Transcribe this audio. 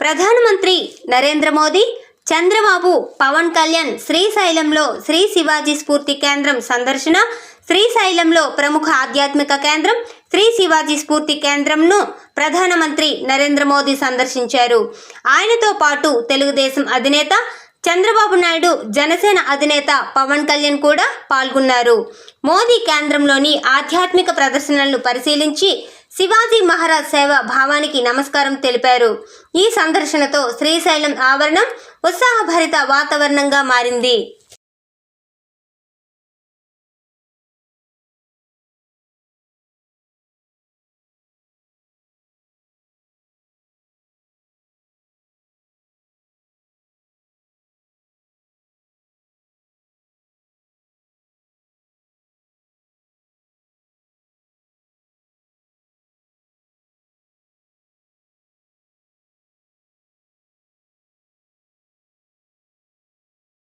ప్రధానమంత్రి నరేంద్ర మోదీ చంద్రబాబు పవన్ కళ్యాణ్ శ్రీశైలంలో శ్రీ శివాజీ స్ఫూర్తి కేంద్రం సందర్శన శ్రీశైలంలో ప్రముఖ ఆధ్యాత్మిక కేంద్రం శ్రీ శివాజీ స్ఫూర్తి కేంద్రంను ప్రధానమంత్రి నరేంద్ర మోదీ సందర్శించారు. ఆయనతో పాటు తెలుగుదేశం అధినేత చంద్రబాబు నాయుడు జనసేన అధినేత పవన్ కళ్యాణ్ కూడా పాల్గొన్నారు. మోదీ కేంద్రంలోని ఆధ్యాత్మిక ప్రదర్శనలను పరిశీలించి శివాజీ మహారాజ్ సేవ భావానికి నమస్కారం తెలిపారు. ఈ సందర్శనతో శ్రీశైలం ఆవరణం ఉత్సాహభరిత వాతావరణంగా మారింది.